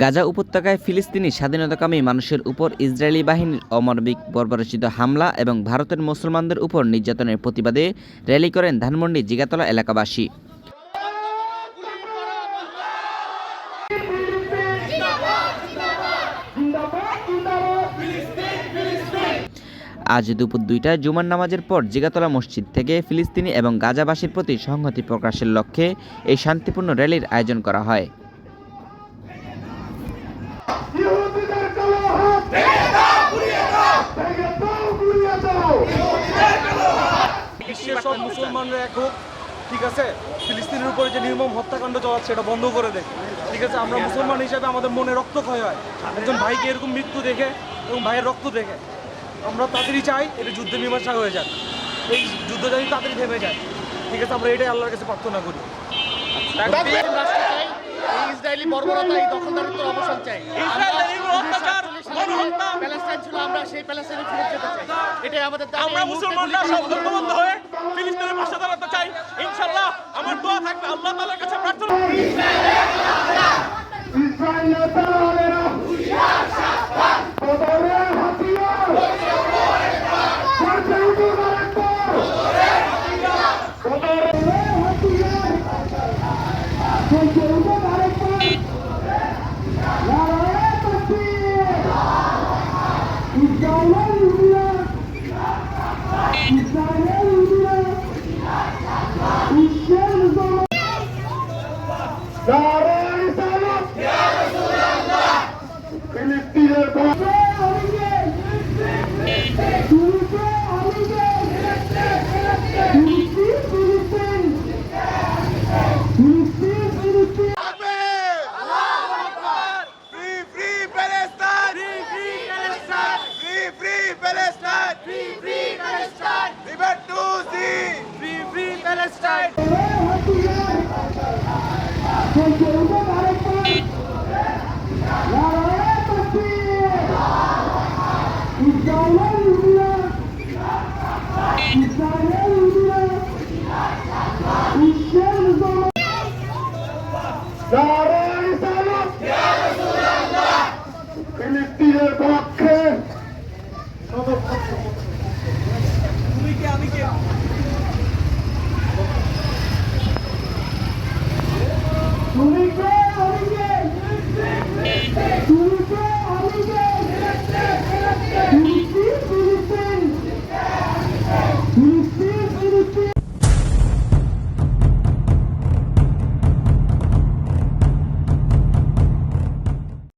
গাজা উপত্যকায় ফিলিস্তিনি স্বাধীনতাকামী মানুষের উপর ইসরায়েলি বাহিনীর অমানবিক বর্বরচিত হামলা এবং ভারতের মুসলমানদের উপর নির্যাতনের প্রতিবাদে র্যালি করেন ধানমন্ডি জিগাতলা এলাকাবাসী। আজ দুপুর দুইটায় জুমার নামাজের পর জিগাতলা মসজিদ থেকে ফিলিস্তিনি এবং গাজাবাসীর প্রতি সংহতি প্রকাশের লক্ষ্যে এই শান্তিপূর্ণ র্যালির আয়োজন করা হয়। মুসলমানরা এক হোক ঠিক আছে? ফিলিস্তিনের উপরে যে নির্মম হত্যাকাণ্ড চলাচ্ছে এটা বন্ধ করে দেয় ঠিক আছে? আমরা মুসলমান হিসাবে আমাদের মনে রক্তক্ষয় হয়। একজন ভাইকে এরকম মৃত্যু দেখে এবং ভাইয়ের রক্ত দেখে আমরা তাড়াতাড়ি চাই এটা যুদ্ধ মীমাংসা হয়ে যাক। এই যুদ্ধ যদি তাড়াতাড়ি থেমে যায়। ঠিক আছে? আমরা এটাই আল্লাহর কাছে প্রার্থনা করি। চাই ইসরায়েলি বর্বরতা এই দখলদারিত্ব অবসান চাই। প্যালেস্টাইন ছিল আমরা সেই প্যালেস্টাইনে ফিরে যেতে চাই। এটাই আমাদের আমরা মুসলমানরা সব ঐক্যবদ্ধ হয়ে ফিলিস্তিনের পাশে দাঁড়াতে চাই। ইনশাল্লাহ আমার দোয়া থাকবে। আল্লাহ তাআলার কাছে প্রার্থনা ফিলিস্তিনের Palestine! Free, free Palestine! Filistin'e bakın.